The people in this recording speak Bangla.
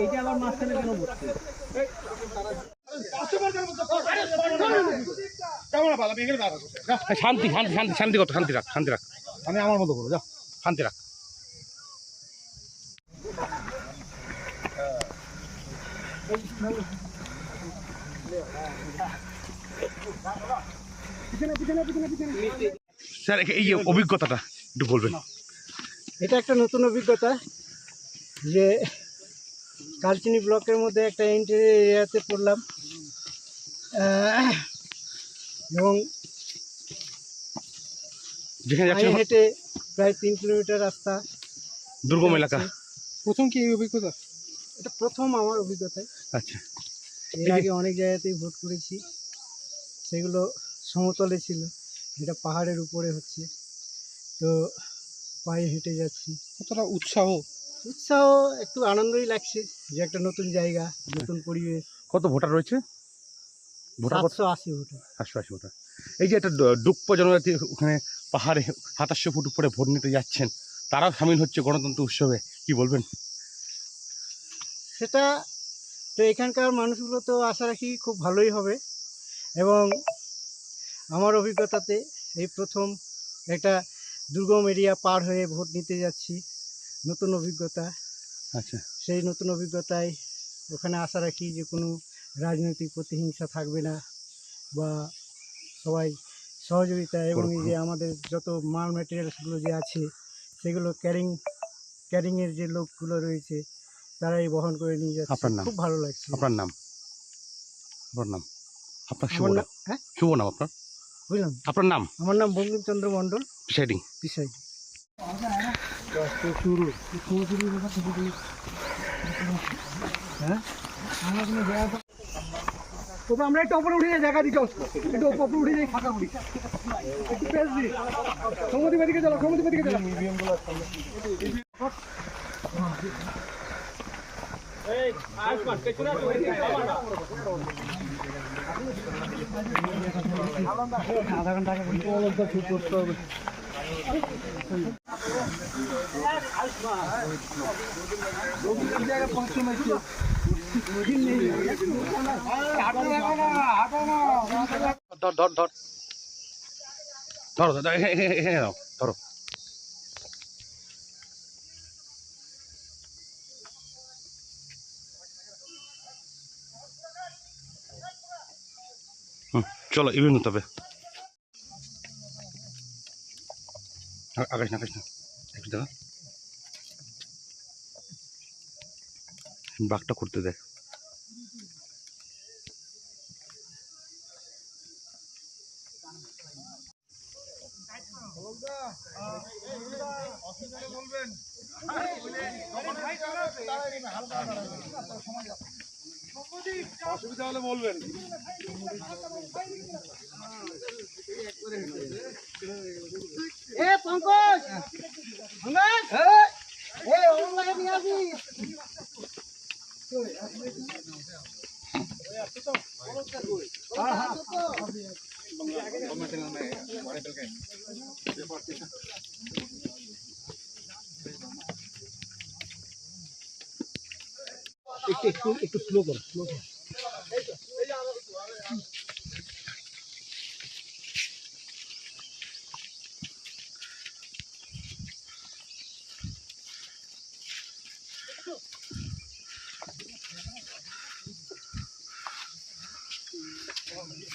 এইটা আবার মাঝখানে কেন বসছে শান্তি শান্তি শান্তি শান্তি কত শান্তি রাখ শান্তি রাখ। আমি আমার মতো করব যা। শান্তি রাখ। স্যার এই যে অভিজ্ঞতাটা একটু বলবেন। এটা একটা নতুন অভিজ্ঞতা যে কালচিনি ব্লকের মধ্যে একটা ইন্টারিয়ার এরিয়াতে পড়লাম। এবং হেঁটে প্রায় তিন কিলোমিটার রাস্তা। দুর্গম এলাকা। প্রথম কি এই অভিজ্ঞতা? এটা প্রথম আমার অভিজ্ঞতা আচ্ছা। এর আগে অনেক জায়গাতেই ভোট করেছি। সেগুলো সমতলে ছিল। এটা পাহাড়ের উপরে হচ্ছে। তো পায়ে হেঁটে যাচ্ছি। কতটা উৎসাহ? উৎসাহ একটু আনন্দই লাগছে যে একটা নতুন জায়গা নতুন পরিবেশ। কত ভোটার রয়েছে? ভোটার সাতশো আশি ভোটার। এই যে একটা ডুপ্প জনজাতি ওখানে পাহাড়ে সাতাশশো ফুট উপরে ভোট নিতে যাচ্ছেন তারাও সামিল হচ্ছে গণতন্ত্র উৎসবে কি বলবেন? সেটা তো এখানকার মানুষগুলো তো আশা রাখি খুব ভালোই হবে এবং আমার অভিজ্ঞতাতে এই প্রথম একটা দুর্গম এরিয়া পার হয়ে ভোট নিতে যাচ্ছি। নতুন অভিজ্ঞতা। আচ্ছা। সেই নতুন অভিজ্ঞতায় ওখানে আশা রাখি যে কোনো রাজনৈতিক প্রতিহিংসা থাকবে না বা সবাই সহযোগিতা এবং এই যে আমাদের যত মাল ম্যাটেরিয়ালসগুলো যে আছে সেগুলো ক্যারিং ক্যারিংয়ের যে লোকগুলো রয়েছে তারাই বহন করে নিয়ে যাচ্ছে। আপনার নাম? খুব ভালো লাগছে। আপনার নাম? আপনার নাম? আপনার শুভ নাম হ্যাঁ? শুভ নাম আপনার? বুঝলাম। আপনার নাম? আমার নাম বঙ্কিমচন্দ্র মণ্ডল। প্রিসাইডিং পিসাই তবে আমরা একটু ওপরে উঠে যাই জায়গা হচ্ছে একটু ওপরে উঠে যাই, ফাঁকা করি। একটু পেস দি সমুদ্রের দিকে চলো, সমুদ্রের দিকে চলো। আধা ঘণ্টা আগে করতে হবে ধর ধর ধর। চলো ইভেন তবে। আকাশ না আকাশ না। একটু বাঘটা করতে দেয়। অসুবিধা হলে বলবেন। এ পঙ্কজ পঙ্কজ এ ওমলাকে নিয়ে আসি একটু একটু একটু স্লো করো স্লো করো